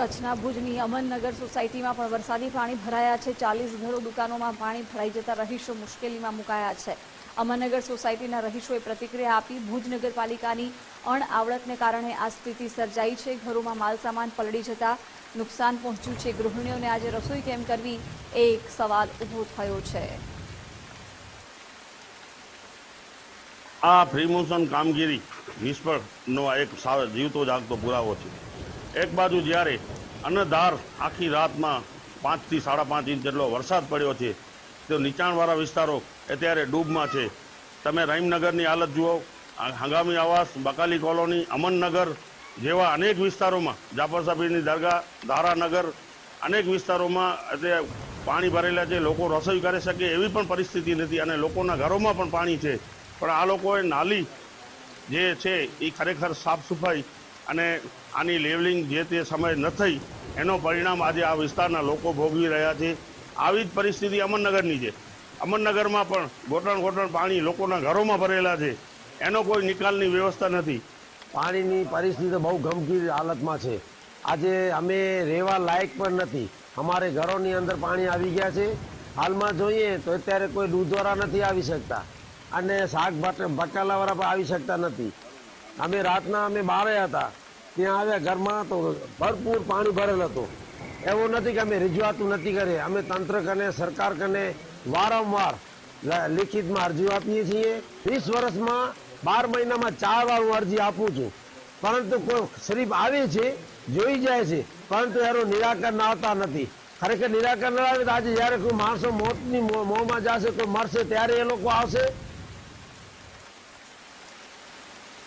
કચ્છના ભુજની અમનનગર સોસાયટીમાં પણ વરસાદી પાણી ભરાયા છે. ચાલીસ ઘરો દુકાનોમાં પાણી ભરાઈ જતા રહીશો મુશ્કેલીમાં મુકાયા છે. અમનનગર સોસાયટીના રહીશોએ પ્રતિક્રિયા આપી ભુજ નગરપાલિકાની અણઆવડતને કારણે આ સ્થિતિ સર્જાઈ છે. ઘરોમાં માલસામાન પલળી જતા નુકસાન પહોંચ્યું છે. ગૃહિણીઓને આજે રસોઈ કેમ કરવી એ એક સવાલ ઊભો થયો છે. આ ફ્રીમોશન કામગીરી નિષ્ફળનો એક જીવતો જાગતો પુરાવો છે. એક બાજુ જ્યારે અનધાર આખી રાતમાં પાંચથી સાડા પાંચ ઇંચ જેટલો વરસાદ પડ્યો છે, તો નીચાણવાળા વિસ્તારો અત્યારે ડૂબમાં છે. તમે રહીમનગરની હાલત જુઓ હંગામી આવાસ, બકાલી કોલોની, અમનનગર જેવા અનેક વિસ્તારોમાં જાફર સાબીની દરગાહ, ધારાનગર, અનેક વિસ્તારોમાં અત્યારે પાણી ભરેલા છે, લોકો રસોઈ કરી શકે એવી પણ પરિસ્થિતિ નથી અને લોકોના ઘરોમાં પણ પાણી છે. પણ આ લોકોએ નાલી જે છે, એ ખરેખર સાફ સફાઈ અને આની લેવલિંગ જે તે સમયે ન થઈ, એનો પરિણામ આજે આ વિસ્તારના લોકો ભોગવી રહ્યા છે. આવી જ પરિસ્થિતિ અમરનગરની છે. અમરનગરમાં પણ ગોટણ ગોટણ પાણી લોકોના ઘરોમાં ભરેલા છે. એનો કોઈ નિકાલની વ્યવસ્થા નથી. પાણીની પરિસ્થિતિ બહુ ગંભીર હાલતમાં છે. આજે અમે રહેવા લાયક પણ નથી. અમારે ઘરોની અંદર પાણી આવી ગયા છે. હાલમાં જોઈએ તો અત્યારે કોઈ દૂધવાળા નથી આવી શકતા. અને શાક બટ- બટાલાવાળા પણ આવી શકતા નથી. અમે રાતના અમે બહારે હતા. ત્યાં આવ્યા ઘરમાં તો ભરપૂર પાણી ભરેલ હતું. એવું નથી કે અમે રજૂઆતું નથી કરી. અમે તંત્ર કને, સરકાર કને વારંવાર લિખિતમાં અરજીઓ આપીએ છીએ. વીસ વર્ષમાં બાર મહિનામાં ચાર વાર હું અરજી આપું છું. પરંતુ કોઈ શરીફ આવે છે, જોઈ જાય છે, પરંતુ એનું નિરાકરણ આવતા નથી. ખરેખર નિરાકરણ આવે તો આજે જ્યારે કોઈ માણસો મોતની મોંમાં જશે કોઈ મરશે, ત્યારે એ લોકો આવશે.